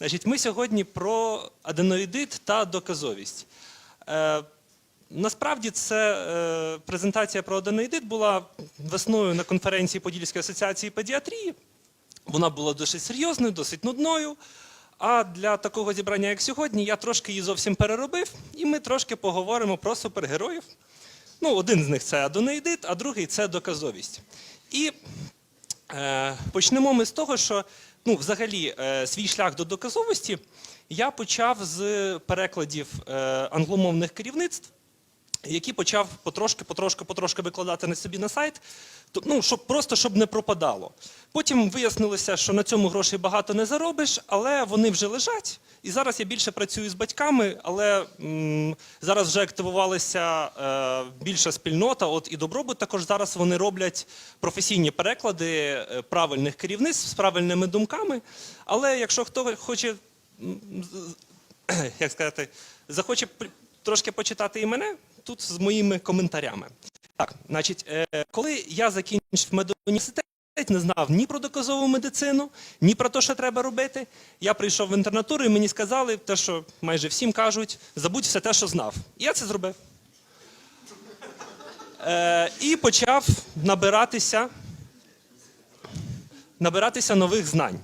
Значить, ми сьогодні про аденоїдит та доказовість. Е, насправді, це е, презентація про аденоїдит була весною на конференції Подільської асоціації педіатрії. Вона була досить серйозною, досить нудною. А для такого зібрання, як сьогодні, я трошки її зовсім переробив, і ми трошки поговоримо про супергероїв. Ну, один з них це адонеїдит, а другий це доказовість. І е, почнемо ми з того, що ну, взагалі е, свій шлях до доказовості я почав з перекладів е, англомовних керівництв, які почав потрошки, потрошки, потрошки викладати на собі на сайт, то- ну, щоб, просто щоб не пропадало. Потім вияснилося, що на цьому грошей багато не заробиш, але вони вже лежать. І зараз я більше працюю з батьками, але м, зараз вже активувалася е, більша спільнота. От і добробут також зараз вони роблять професійні переклади е, правильних керівництв з правильними думками. Але якщо хто хоче як сказати, захоче трошки почитати і мене тут з моїми коментарями. Так, значить, е, коли я закінчив медуніверситет, не знав ні про доказову медицину, ні про те, що треба робити. Я прийшов в інтернатуру і мені сказали те, що майже всім кажуть, забудь все те, що знав. І я це зробив. Е, і почав набиратися, набиратися нових знань.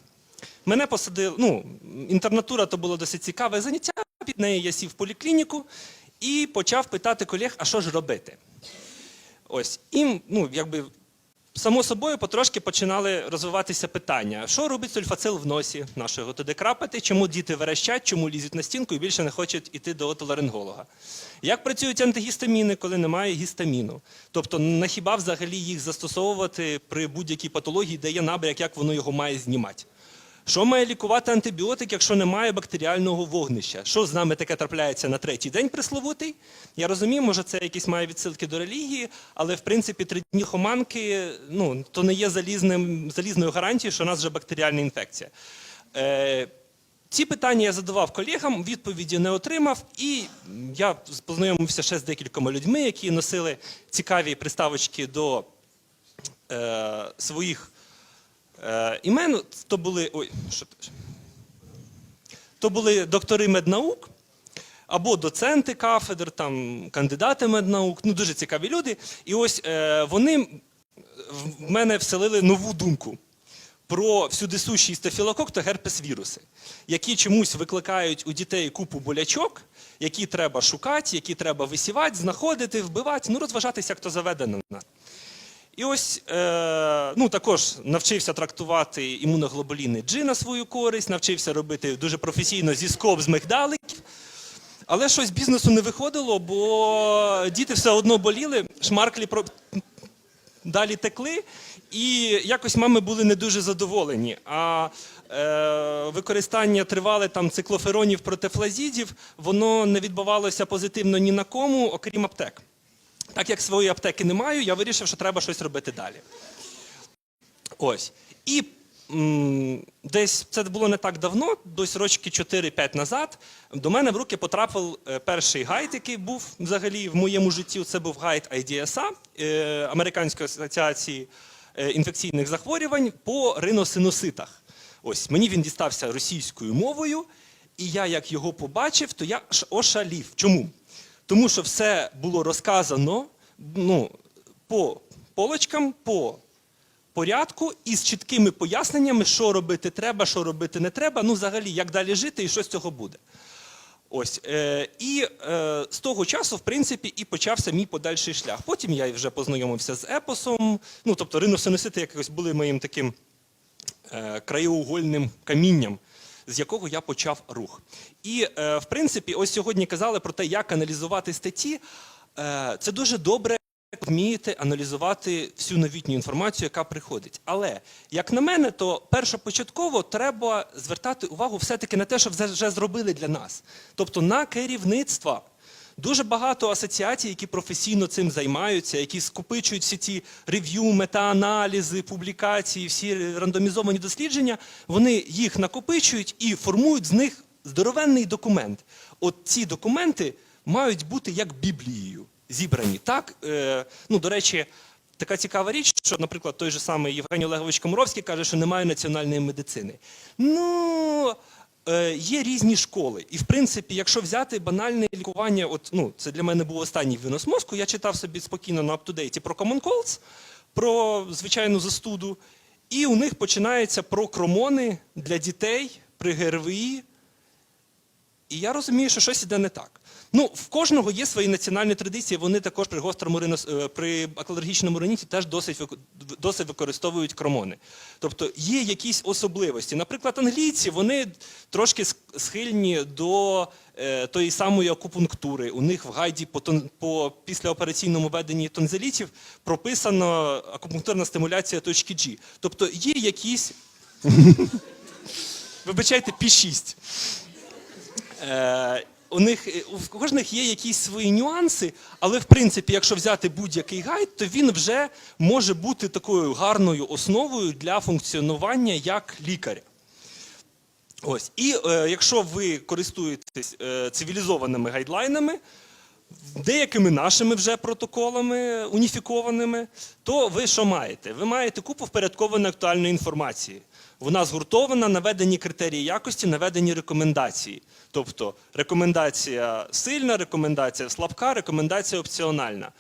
Мене посадили, ну, інтернатура то було досить цікаве заняття. Під неї я сів в поліклініку і почав питати колег, а що ж робити. Ось, і, ну, якби, само собою потрошки починали розвиватися питання: що робить сульфацил в носі, на що його туди крапати, чому діти верещать, чому лізуть на стінку і більше не хочуть іти до отоларинголога. Як працюють антигістаміни, коли немає гістаміну? Тобто, на хіба взагалі їх застосовувати при будь-якій патології, де є набряк, як воно його має знімати? Що має лікувати антибіотик, якщо немає бактеріального вогнища? Що з нами таке трапляється на третій день пресловутий? Я розумію, може це якісь має відсилки до релігії, але в принципі три дні хоманки ну, то не є залізним, залізною гарантією, що у нас вже бактеріальна інфекція. Е, ці питання я задавав колегам, відповіді не отримав, і я познайомився ще з декількома людьми, які носили цікаві приставочки до е, своїх імен. То були. Ой, що? То були доктори меднаук або доценти кафедр, там, кандидати меднаук, ну дуже цікаві люди. І ось е, вони в мене вселили нову думку про всюдисущий стафілокок та герпес-віруси, які чомусь викликають у дітей купу болячок, які треба шукати, які треба висівати, знаходити, вбивати, ну розважатися, як то заведено. І ось е, ну, також навчився трактувати імуноглобуліни G на свою користь, навчився робити дуже професійно зі скоб з мигдаликів. Але щось бізнесу не виходило, бо діти все одно боліли, шмарклі про... далі текли, і якось мами були не дуже задоволені. А е, використання тривале там циклоферонів проти флазідів, воно не відбувалося позитивно ні на кому, окрім аптек. Так як своєї аптеки не маю, я вирішив, що треба щось робити далі. Ось. І десь це було не так давно, десь рочки 4-5 назад, до мене в руки потрапив е, перший гайд, який був взагалі в моєму житті. Це був гайд IDSA, е, Американської асоціації е, інфекційних захворювань по риносиноситах. Ось мені він дістався російською мовою, і я, як його побачив, то я ошалів. Чому? Тому що все було розказано ну, по полочкам, по порядку і з чіткими поясненнями, що робити треба, що робити не треба, ну взагалі, як далі жити і що з цього буде. Ось, е, і е, з того часу, в принципі, і почався мій подальший шлях. Потім я вже познайомився з епосом. Ну, тобто, риносиносити якось були моїм таким е, краєугольним камінням, з якого я почав рух. І, е, в принципі, ось сьогодні казали про те, як аналізувати статті. Е, це дуже добре. Вмієте аналізувати всю новітню інформацію, яка приходить. Але, як на мене, то першопочатково треба звертати увагу все-таки на те, що вже зробили для нас. Тобто на керівництва. Дуже багато асоціацій, які професійно цим займаються, які скопичують всі ці рев'ю, метааналізи, публікації, всі рандомізовані дослідження, вони їх накопичують і формують з них здоровенний документ. От ці документи мають бути як Біблією зібрані. Так, е, ну, до речі, така цікава річ, що, наприклад, той же самий Євгеній Олегович Комаровський каже, що немає національної медицини. Ну, є різні школи. І в принципі, якщо взяти банальне лікування, от ну це для мене був останній винос мозку. Я читав собі спокійно на аптудейті про Common Colds, про звичайну застуду, і у них починається про кромони для дітей при ГРВІ. І я розумію, що щось іде не так. Ну, в кожного є свої національні традиції. Вони також при гострому ринос, е, при акалергічному риніті теж досить досить використовують кромони. Тобто є якісь особливості. Наприклад, англійці вони трошки схильні до е, тої самої акупунктури. У них в гайді по, тон, по післяопераційному веденні тонзилітів прописано акупунктурна стимуляція точки G. Тобто є якісь. Вибачайте, P6. Е, у них е, у кожних є якісь свої нюанси, але в принципі, якщо взяти будь-який гайд, то він вже може бути такою гарною основою для функціонування як лікаря. Ось. І е, якщо ви користуєтесь е, цивілізованими гайдлайнами, деякими нашими вже протоколами уніфікованими, то ви що маєте? Ви маєте купу впорядкованої актуальної інформації. Вона згуртована, наведені критерії якості, наведені рекомендації. Тобто рекомендація сильна, рекомендація слабка, рекомендація опціональна.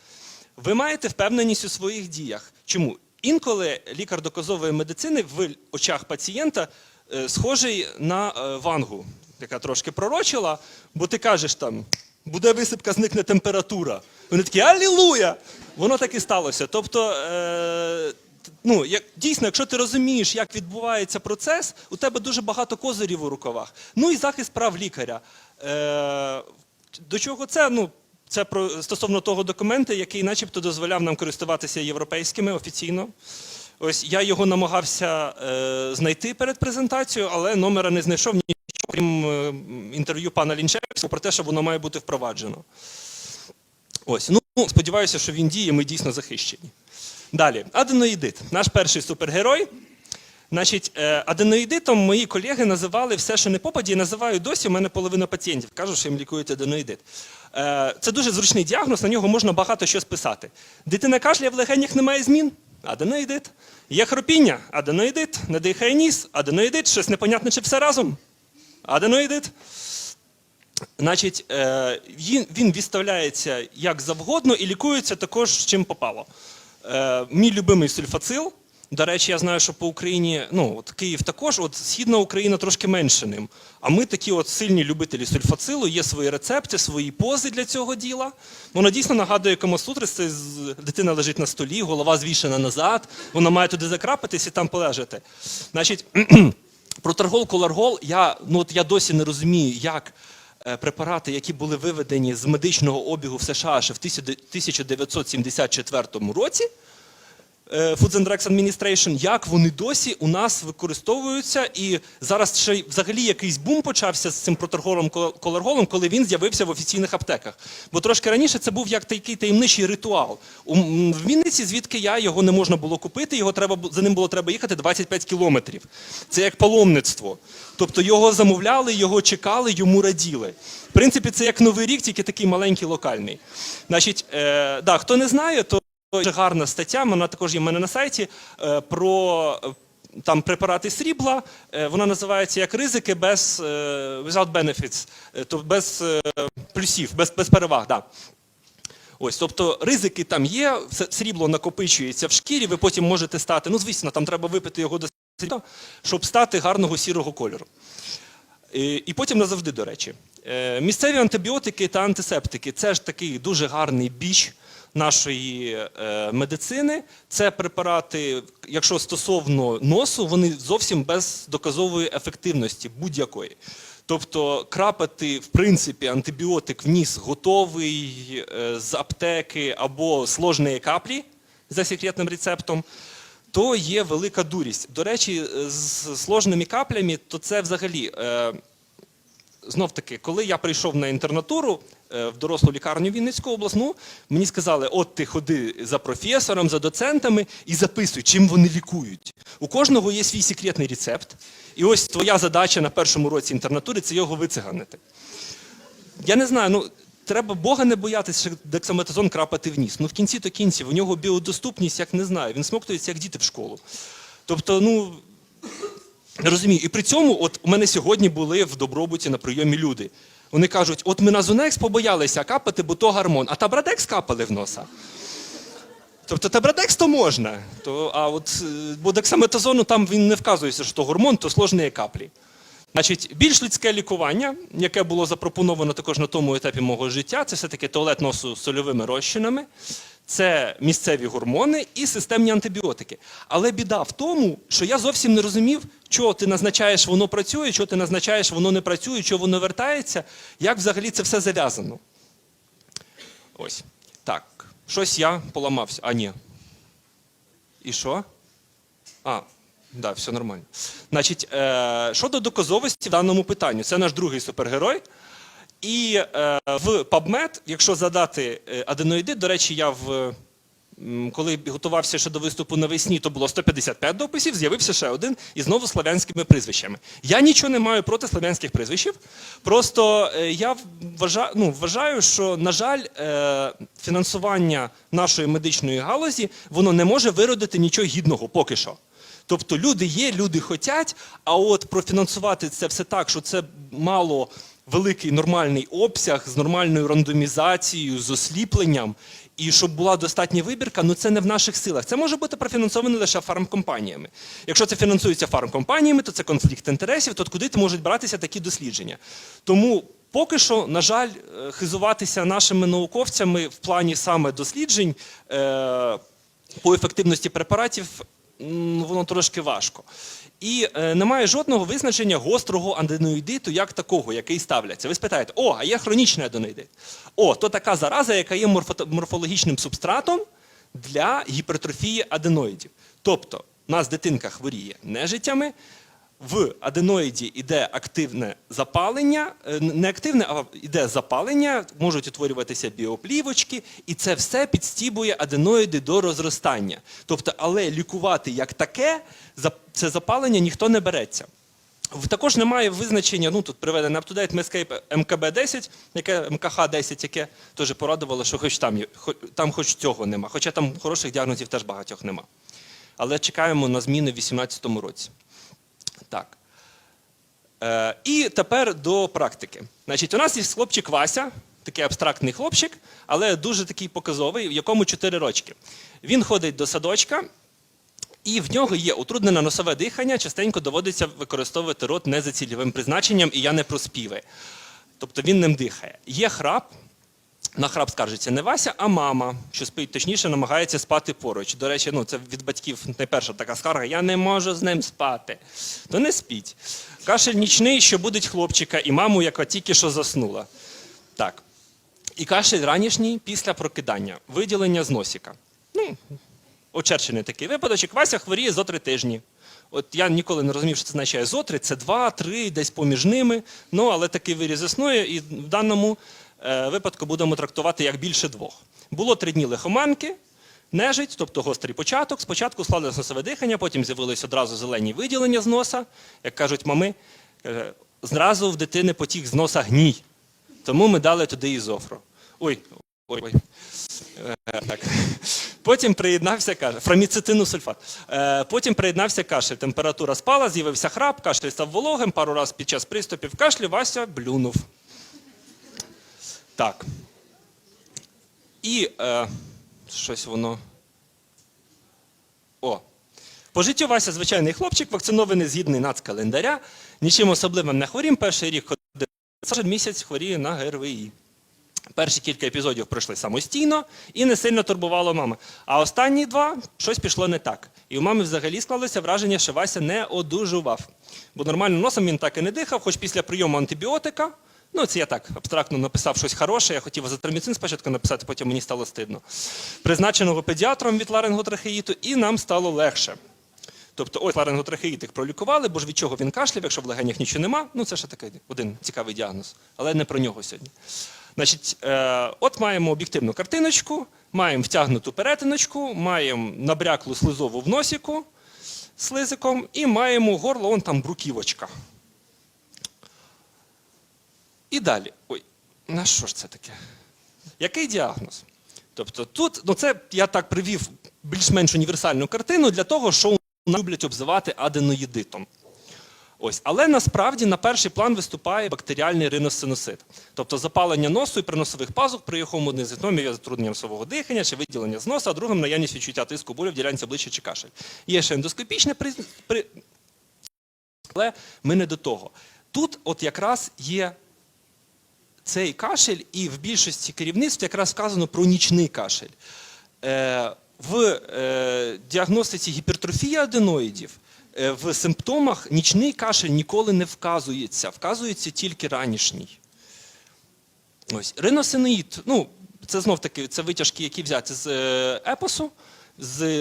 Ви маєте впевненість у своїх діях. Чому? Інколи лікар доказової медицини в очах пацієнта е, схожий на е, вангу, яка трошки пророчила, бо ти кажеш там, буде висипка, зникне температура. Вони такі Алілуя! Воно так і сталося. Тобто, е, ну, як, дійсно, якщо ти розумієш, як відбувається процес, у тебе дуже багато козирів у рукавах. Ну і захист прав лікаря. Е, до чого це? Ну, це про стосовно того документа, який, начебто, дозволяв нам користуватися європейськими офіційно. Ось я його намагався е, знайти перед презентацією, але номера не знайшов нічого, крім е, інтерв'ю пана Лінчевського про те, що воно має бути впроваджено. Ось, ну сподіваюся, що він діє, ми дійсно захищені. Далі, аденоїдит, наш перший супергерой. Значить, е, аденоїдитом мої колеги називали все, що не попаді, і називають досі. У мене половина пацієнтів кажуть, що їм лікують аденоїдит. Е, Це дуже зручний діагноз, на нього можна багато що списати. Дитина кашляє, в легенях немає змін. Аденоїдит. Є хропіння, аденоїдит, не дихає ніс, аденоїдит, щось непонятне чи все разом. Аденоїдит. Значить, е, він відставляється як завгодно і лікується також чим попало. Е, мій любимий сульфацил. До речі, я знаю, що по Україні, ну от Київ також, от східна Україна трошки менше ним. А ми такі от сильні любителі сульфацилу, є свої рецепти, свої пози для цього діла. Воно дійсно нагадує Камасутри, це дитина лежить на столі, голова звішена назад, вона має туди закрапитись і там полежати. Значить, про таргол коларгол я, ну, от я досі не розумію, як препарати, які були виведені з медичного обігу в США ще в 1974 році, е, Food and Drugs Administration, як вони досі у нас використовуються. І зараз ще взагалі якийсь бум почався з цим проторголом колерголом, коли він з'явився в офіційних аптеках. Бо трошки раніше це був як такий таємничий ритуал. В Вінниці, звідки я його не можна було купити, його треба за ним було треба їхати 25 кілометрів. Це як паломництво. Тобто його замовляли, його чекали, йому раділи. В принципі, це як новий рік, тільки такий маленький локальний. Значить, е, да, хто не знає, то Дуже гарна стаття, вона також є в мене на сайті е, про е, там препарати срібла. Е, Вона називається як ризики без without benefits, тобто без плюсів, без, без переваг. Да. Ось, тобто ризики там є, срібло накопичується в шкірі, ви потім можете стати. Ну, звісно, там треба випити його до щоб стати гарного сірого кольору. І, потім назавжди, до речі. Місцеві антибіотики та антисептики це ж такий дуже гарний біч нашої е, медицини. Це препарати, якщо стосовно носу, вони зовсім без доказової ефективності будь-якої. Тобто крапати, в принципі, антибіотик в ніс готовий е, з аптеки або сложної каплі за секретним рецептом то є велика дурість. До речі, з сложними каплями, то це взагалі. Знов таки, коли я прийшов на інтернатуру е, в дорослу лікарню Вінницьку обласну, мені сказали: от ти ходи за професором, за доцентами і записуй, чим вони лікують. У кожного є свій секретний рецепт. І ось твоя задача на першому році інтернатури це його вициганити. Я не знаю, ну треба Бога не боятися, що дексаметазон крапати в ніс. Ну в кінці то кінців, у нього біодоступність, як не знаю, він смоктується, як діти в школу. Тобто, ну Не розумію. І при цьому, от у мене сьогодні були в добробуті на прийомі люди. Вони кажуть, от ми на Зунекс побоялися капати, бо то гормон, а табрадекс капали в носа. Тобто табрадекс то можна, то, а от е, бо дексаметазону там він не вказується, що то гормон, то сложні каплі. Значить, більш людське лікування, яке було запропоновано також на тому етапі мого життя, це все-таки туалет носу з сольовими розчинами, це місцеві гормони і системні антибіотики. Але біда в тому, що я зовсім не розумів, що ти назначаєш, воно працює, що ти назначаєш, воно не працює, що воно вертається, як взагалі це все зав'язано. Ось. Так. Щось я поламався. А, ні. І що? А, да, все нормально. Значить, е, щодо доказовості в даному питанню, це наш другий супергерой. І е, в PubMed, якщо задати е, аденоїди, до речі, я в. Коли готувався ще до виступу навесні, то було 155 дописів, з'явився ще один і знову славянськими прізвищами. Я нічого не маю проти славянських прізвищів. Просто е, я вважаю, ну, вважаю, що, на жаль, фінансування нашої медичної галузі воно не може виродити нічого гідного поки що. Тобто люди є, люди хотять, а от профінансувати це все так, що це мало великий нормальний обсяг з нормальною рандомізацією, з осліпленням, і щоб була достатня вибірка, ну це не в наших силах. Це може бути профінансовано лише фармкомпаніями. Якщо це фінансується фармкомпаніями, то це конфлікт інтересів, то куди можуть братися такі дослідження. Тому поки що, на жаль, е, хизуватися нашими науковцями в плані саме досліджень. Е- по ефективності препаратів воно трошки важко. І е, немає жодного визначення гострого аденоїдиту як такого, який ставляться. Ви спитаєте, о, а є хронічний аденоїдит. О, то така зараза, яка є морфологічним субстратом для гіпертрофії аденоїдів. Тобто, у нас дитинка хворіє нежиттями, в аденоїді йде активне запалення, е, не активне, а йде запалення, можуть утворюватися біоплівочки, і це все підстібує аденоїди до розростання. Тобто, але лікувати як таке, це запалення ніхто не береться. Також немає визначення, ну тут приведено UpToDate Medscape МКБ-10, яке МКХ-10, яке теж порадувало, що хоч там, там хоч цього нема. Хоча там хороших діагнозів теж багатьох нема. Але чекаємо на зміни в 2018 році. Так. Е, і тепер до практики. Значить, у нас є хлопчик Вася, такий абстрактний хлопчик, але дуже такий показовий, в якому 4 рочки. Він ходить до садочка, і в нього є утруднене носове дихання, частенько доводиться використовувати рот не за цільовим призначенням, і я не про співи. Тобто він ним дихає. Є храп, на храп скаржиться не Вася, а мама, що спить точніше, намагається спати поруч. До речі, ну це від батьків найперша така скарга. Я не можу з ним спати. То не спіть. Кашель нічний, що будить хлопчика, і маму, яка тільки що заснула. Так. І кашель ранішній після прокидання, виділення з носика. Ну, очерчений такий випадочок. Вася хворіє зо три тижні. От я ніколи не розумів, що це означає зотри, це два, три, десь поміж ними. Ну, але такий виріз існує, і в даному випадку будемо трактувати як більше двох. Було три дні лихоманки, нежить, тобто гострий початок. Спочатку складалось носове дихання, потім з'явились одразу зелені виділення з носа. Як кажуть мами, зразу в дитини потік з носа гній. Тому ми дали туди ізофру. Ой, ой, ой. Е, Так. Потім приєднався кашель, фраміцетину сульфат. Е, Потім приєднався кашель. Температура спала, з'явився храп, кашель став вологим. Пару разів під час приступів кашлю Вася блюнув. Так. І е, щось воно. О. По життю Вася звичайний хлопчик, вакцинований згідний нацкалендаря. Нічим особливим не хворім. Перший рік ходив. Кожен місяць хворіє на ГРВІ. Перші кілька епізодів пройшли самостійно і не сильно турбувало мами. А останні два щось пішло не так. І у мами взагалі склалося враження, що Вася не одужував. Бо нормальним носом він так і не дихав, хоч після прийому антибіотика. Ну, це я так абстрактно написав щось хороше. Я хотів азотроміцин спочатку написати, потім мені стало стидно. Призначеного педіатром від ларинготрахеїту, і нам стало легше. Тобто, ось ларинготрахеїтик пролікували, бо ж від чого він кашляв, якщо в легенях нічого нема. Ну, це ще такий один цікавий діагноз, але не про нього сьогодні. Значить, е, от маємо об'єктивну картиночку, маємо втягнуту перетиночку, маємо набряклу слизову в носіку слизиком, і маємо горло, он там бруківочка. І далі. Ой, на що ж це таке? Який діагноз? Тобто тут, ну це я так привів більш-менш універсальну картину для того, що люблять обзивати аденоїдитом. Ось, але насправді на перший план виступає бактеріальний риносиносит, тобто запалення носу і приносових пазух, при якому одним з є затруднення носового дихання чи виділення з носа, а другим наявність відчуття тиску болю в ділянці обличчя чи кашель. Є ще ендоскопічне при... при... але ми не до того. Тут от якраз є цей кашель, і в більшості керівництв якраз вказано про нічний кашель. Е, в е, діагностиці гіпертрофії аденоїдів е, в симптомах нічний кашель ніколи не вказується, вказується тільки ранішній. Ось. Риносиноїд, ну, це знов таки це витяжки, які взяті з епосу,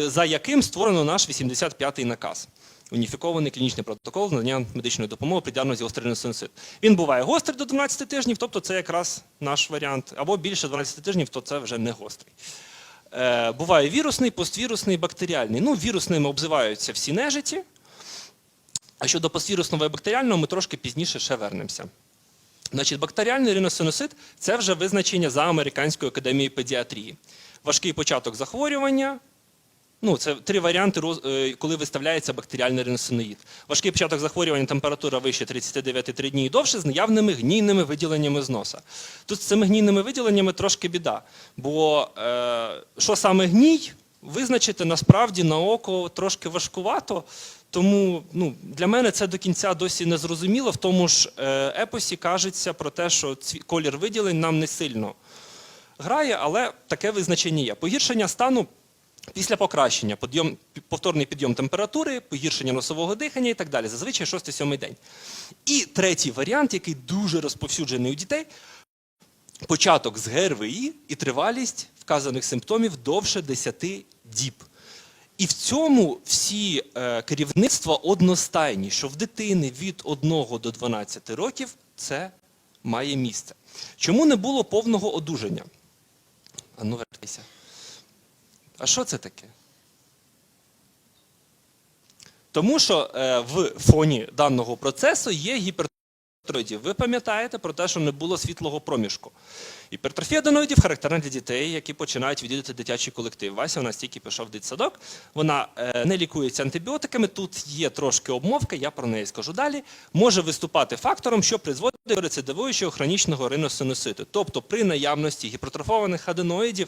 за яким створено наш 85-й наказ. Уніфікований клінічний протокол надання медичної допомоги при діагнозі гострий риносиносит. Він буває гострий до 12 тижнів, тобто це якраз наш варіант. Або більше 12 тижнів, то це вже не гострий. Е, буває вірусний, поствірусний, бактеріальний. Ну, вірусними обзиваються всі нежиті. А щодо поствірусного і бактеріального, ми трошки пізніше ще вернемося. Значить, бактеріальний риносиносит – це вже визначення за Американською академією педіатрії. Важкий початок захворювання. Ну, це три варіанти, е, коли виставляється бактеріальний риносиноїд. Важкий початок захворювання, температура вище 39,3 дні і довше з наявними гнійними виділеннями з носа. Тут з цими гнійними виділеннями трошки біда. Бо е, що саме гній, визначити насправді на око трошки важкувато. Тому ну, для мене це до кінця досі не зрозуміло. В тому ж е, епосі кажеться про те, що колір виділень нам не сильно грає, але таке визначення є. Погіршення стану після покращення, підйом, повторний підйом температури, погіршення носового дихання і так далі. Зазвичай 6-7 день. І третій варіант, який дуже розповсюджений у дітей, початок з ГРВІ і тривалість вказаних симптомів довше 10 діб. І в цьому всі е, керівництва одностайні, що в дитини від 1 до 12 років це має місце. Чому не було повного одужання? А ну вертайся. А що це таке? Тому що е, в фоні даного процесу є гіпертрофія. Ви пам'ятаєте про те, що не було світлого проміжку. Гіпертрофія аденоїдів характерна для дітей, які починають відвідати дитячий колектив. Вася у нас тільки пішов в дитсадок. Вона е, не лікується антибіотиками. Тут є трошки обмовка, я про неї скажу далі. Може виступати фактором, що призводить до рецидивуючого хронічного риносиноситу. Тобто при наявності гіпертрофованих аденоїдів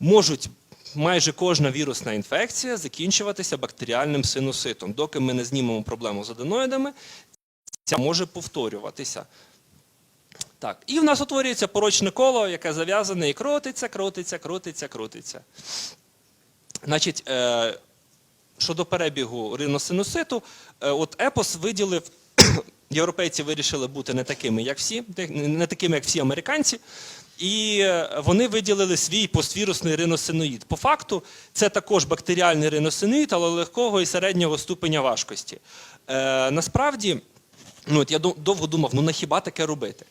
можуть майже кожна вірусна інфекція закінчуватися бактеріальним синуситом. Доки ми не знімемо проблему з аденоїдами, це може повторюватися. Так, і в нас утворюється порочне коло, яке зав'язане і крутиться, крутиться, крутиться, крутиться. Значить, е, щодо перебігу риносинуситу, е, от епос виділив, європейці вирішили бути не такими, як всі, не такими, як всі американці. І е, вони виділили свій поствірусний риносиноїд. По факту, це також бактеріальний риносиноїд, але легкого і середнього ступеня важкості. Е, насправді, ну, от я довго думав, ну на хіба таке робити?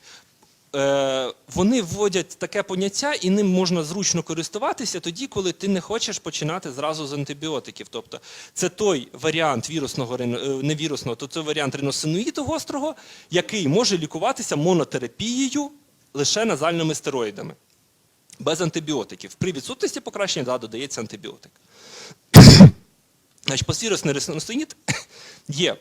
Е, вони вводять таке поняття, і ним можна зручно користуватися тоді, коли ти не хочеш починати зразу з антибіотиків. Тобто це той варіант вірусного е, не вірусного, то це варіант риносиноїду гострого, який може лікуватися монотерапією лише назальними стероїдами, без антибіотиків. При відсутності покращення да, додається антибіотик. Значить, поствірусний риносиноїд є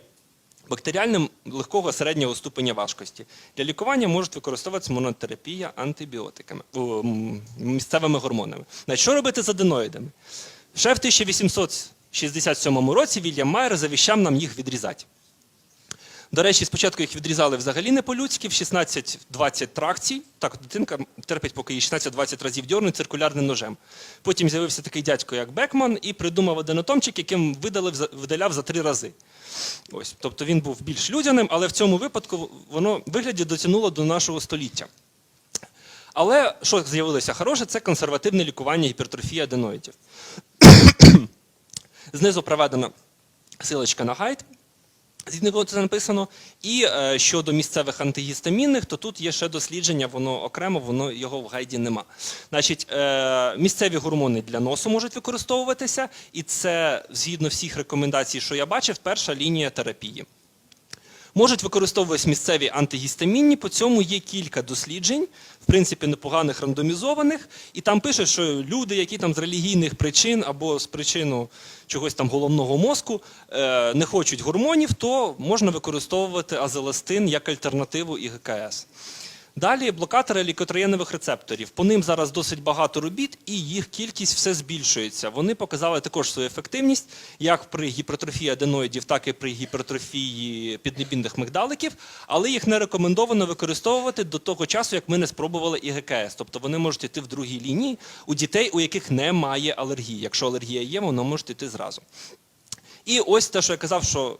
бактеріальним легкого середнього ступеня важкості. Для лікування можуть використовуватися монотерапія антибіотиками, місцевими гормонами. Значить, що робити з аденоїдами? Ще в 1867 році Вільям Майер завіщав нам їх відрізати. До речі, спочатку їх відрізали взагалі не по-людськи, в 16-20 тракцій. Так, дитинка терпить, поки її 16-20 разів дьорнуть циркулярним ножем. Потім з'явився такий дядько, як Бекман, і придумав аденотомчик, яким видалив, видаляв за три рази. Ось, тобто він був більш людяним, але в цьому випадку воно вигляді дотягнуло до нашого століття. Але що з'явилося хороше, це консервативне лікування гіпертрофії аденоїдів. Знизу проведена силочка на гайд, згідно було це написано. І е, щодо місцевих антигістамінних, то тут є ще дослідження, воно окремо, воно його в гайді нема. Значить, е, місцеві гормони для носу можуть використовуватися, і це згідно всіх рекомендацій, що я бачив, перша лінія терапії. Можуть використовуватись місцеві антигістамінні, по цьому є кілька досліджень, в принципі, непоганих рандомізованих, і там пише, що люди, які там з релігійних причин або з причину чогось там головного мозку е, не хочуть гормонів, то можна використовувати азеластин як альтернативу ІГКС. Далі блокатори лікотроєнових рецепторів. По ним зараз досить багато робіт, і їх кількість все збільшується. Вони показали також свою ефективність як при гіпертрофії аденоїдів, так і при гіпертрофії піднебінних мигдаликів, але їх не рекомендовано використовувати до того часу, як ми не спробували ІГКС. Тобто вони можуть йти в другій лінії у дітей, у яких немає алергії. Якщо алергія є, воно може йти зразу. І ось те, що я казав, що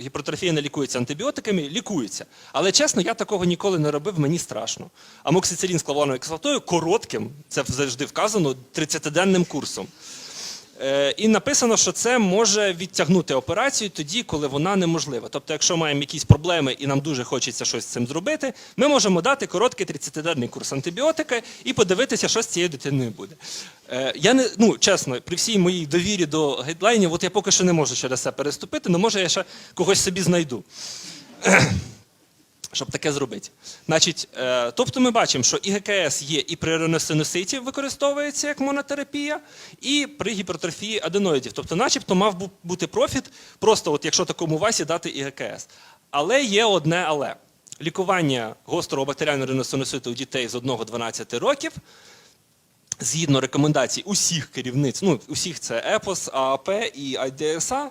гіпертрофія не лікується антибіотиками, лікується. Але чесно, я такого ніколи не робив, мені страшно. Амоксицилін з клавоновою кислотою коротким, це завжди вказано, 30-денним курсом. Е, І написано, що це може відтягнути операцію тоді, коли вона неможлива. Тобто, якщо маємо якісь проблеми і нам дуже хочеться щось з цим зробити, ми можемо дати короткий 30-денний курс антибіотика і подивитися, що з цією дитиною буде. Е, Я не ну чесно, при всій моїй довірі до гайдлайнів, от я поки що не можу через це переступити, але може я ще когось собі знайду щоб таке зробити. Значить, е, тобто ми бачимо, що ІГКС є і при реносинуситі використовується як монотерапія, і при гіпертрофії аденоїдів. Тобто, начебто, мав бути профіт, просто от якщо такому васі дати ІГКС. Але є одне але. Лікування гострого бактеріального риносинуситу у дітей з 1-12 років згідно рекомендацій усіх керівниць, ну усіх це ЕПОС, ААП і IDSA,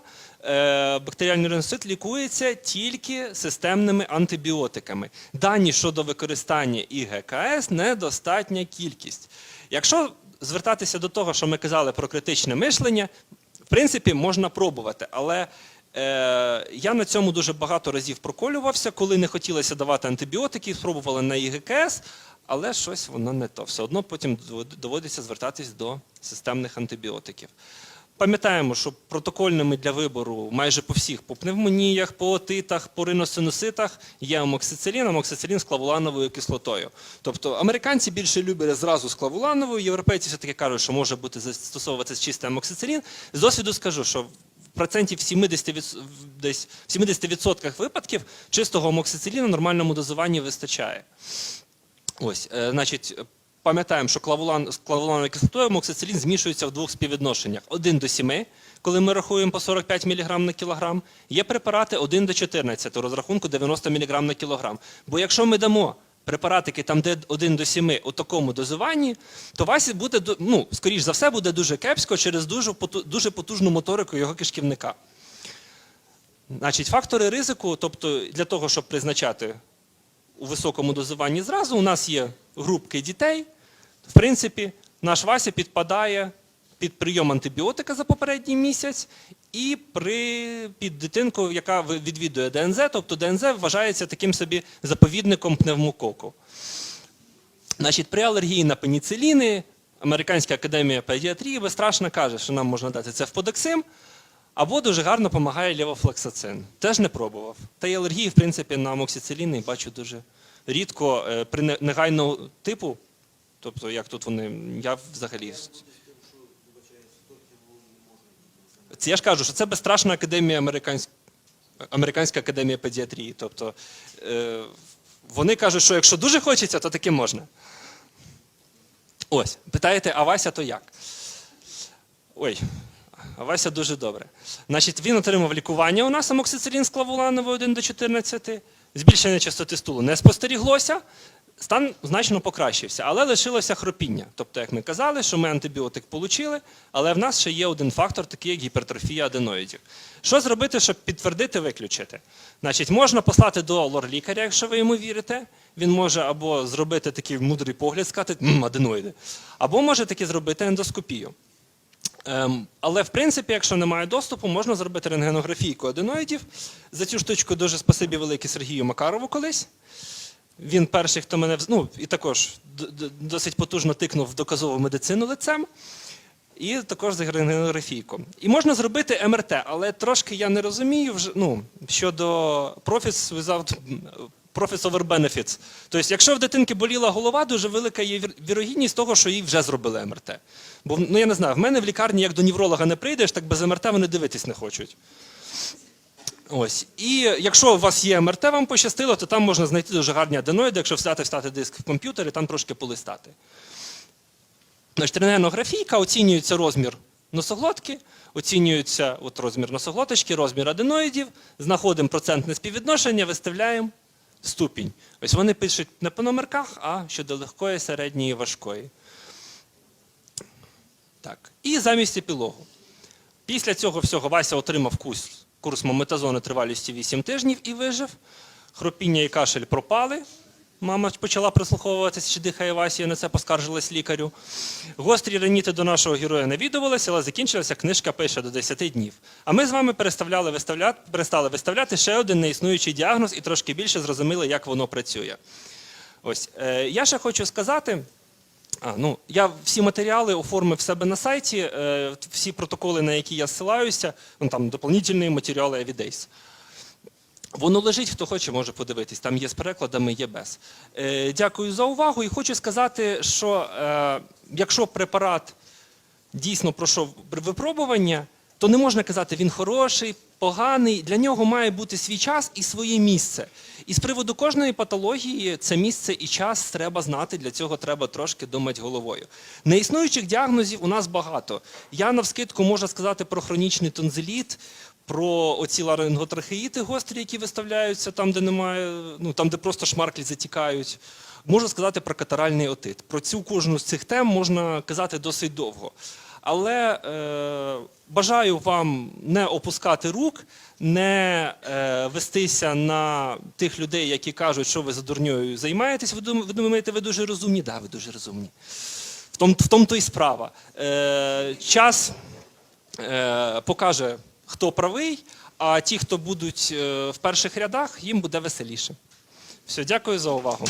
бактеріальний риносит лікується тільки системними антибіотиками. Дані щодо використання ІГКС недостатня кількість. Якщо звертатися до того, що ми казали про критичне мишлення, в принципі, можна пробувати, але Е, я на цьому дуже багато разів проколювався, коли не хотілося давати антибіотики, спробували на ІГКС, але щось воно не то. Все одно потім доводиться звертатись до системних антибіотиків. Пам'ятаємо, що протокольними для вибору майже по всіх, по пневмоніях, по отитах, по риносинуситах є амоксицилін, амоксицилін з клавулановою кислотою. Тобто американці більше люблять зразу з клавулановою, європейці все-таки кажуть, що може бути застосовуватися чистий амоксицилін. З досвіду скажу, що в процентів 70%, в десь в 70% випадків чистого амоксициліну в нормальному дозуванні вистачає. Ось, е, значить, пам'ятаємо, що клавулан, з клавулановою кислотою амоксицилін змішується в двох співвідношеннях: 1 до 7, коли ми рахуємо по 45 мг на кілограм, є препарати 1 до 14, у розрахунку 90 мг на кілограм. Бо якщо ми дамо препаратики там, де 1 до 7 у такому дозуванні, то Васі буде, ну, скоріш за все, буде дуже кепсько через дуже потужну моторику його кишківника. Значить, фактори ризику, тобто для того, щоб призначати у високому дозуванні зразу, у нас є групки дітей. В принципі, наш Вася підпадає під прийом антибіотика за попередній місяць і при, під дитинку, яка відвідує ДНЗ, тобто ДНЗ вважається таким собі заповідником пневмококу. Значить, при алергії на пеніциліни Американська академія педіатрії безстрашно каже, що нам можна дати це в подексим, або дуже гарно допомагає левофлексацин. Теж не пробував. Та й алергії, в принципі, на амоксициліни бачу дуже рідко е, при не- негайного типу. Тобто, як тут вони, я взагалі. Це я ж кажу, що це безстрашна академія американська. Американська академія педіатрії. Тобто е, вони кажуть, що якщо дуже хочеться, то таки можна. Ось, питаєте, а Вася то як? Ой, Вася дуже добре. Значить, він отримав лікування у нас амоксицилін з клавулановою 1 до 14, збільшення частоти стулу не спостеріглося, стан значно покращився, але лишилося хропіння. Тобто, як ми казали, що ми антибіотик отримали, але в нас ще є один фактор, такий як гіпертрофія аденоїдів. Що зробити, щоб підтвердити, виключити? Значить, можна послати до лор-лікаря, якщо ви йому вірите. Він може або зробити такий мудрий погляд, сказати аденоїди, або може таки зробити ендоскопію. Ем, але в принципі, якщо немає доступу, можна зробити рентгенографійку аденоїдів. За цю штучку дуже спасибі велике Сергію Макарову колись. Він перший, хто мене ну, і також досить потужно тикнув в доказову медицину лицем. І також за рентгенографійку. І можна зробити МРТ, але трошки я не розумію вже, ну, щодо profits without profits over benefits. Тобто, якщо в дитинки боліла голова, дуже велика є вірогідність того, що їй вже зробили МРТ. Бо ну я не знаю, в мене в лікарні, як до невролога не прийдеш, так без МРТ вони дивитись не хочуть. Ось. І якщо у вас є МРТ, вам пощастило, то там можна знайти дуже гарні аденоїди, якщо взяти встати диск в комп'ютері, там трошки полистати. Значить, рентгенографійка оцінюється розмір носоглотки, оцінюється от розмір носоглоточки, розмір аденоїдів, знаходимо процентне співвідношення, виставляємо ступінь. Ось вони пишуть не по номерках, а щодо легкої, середньої важкої. Так. І замість епілогу. Після цього всього Вася отримав курс, курс мометазону тривалістю 8 тижнів і вижив. Хропіння і кашель пропали. Мама почала прислуховуватися, чи дихає Вася, і на це поскаржилась лікарю. Гострі раніти до нашого героя навідувалися, але закінчилася книжка пише до 10 днів. А ми з вами переставляли виставляти, перестали виставляти ще один неіснуючий діагноз і трошки більше зрозуміли, як воно працює. Ось е, я ще хочу сказати. А, ну, я всі матеріали оформив в себе на сайті, е, всі протоколи, на які я ссилаюся, ну, там доповнительні матеріали Evidays. Воно лежить, хто хоче, може подивитись. Там є з перекладами, є без. Е, дякую за увагу і хочу сказати, що е, якщо препарат дійсно пройшов випробування, то не можна казати, він хороший, поганий. Для нього має бути свій час і своє місце. І з приводу кожної патології це місце і час треба знати. Для цього треба трошки думати головою. Неіснуючих діагнозів у нас багато. Я навскидку можу сказати про хронічний тонзиліт, про оці ларинготрахеїти гострі, які виставляються там, де немає, ну там, де просто шмарклі затікають. Можу сказати про катаральний отит. Про цю кожну з цих тем можна казати досить довго. Але е, бажаю вам не опускати рук, не е, вестися на тих людей, які кажуть, що ви за дурньою займаєтесь. Ви думаєте, ви дуже розумні? Так, да, ви дуже розумні. В тому, в тому то і справа. Е, час е, покаже, хто правий, а ті, хто будуть е, в перших рядах, їм буде веселіше. Все, дякую за увагу.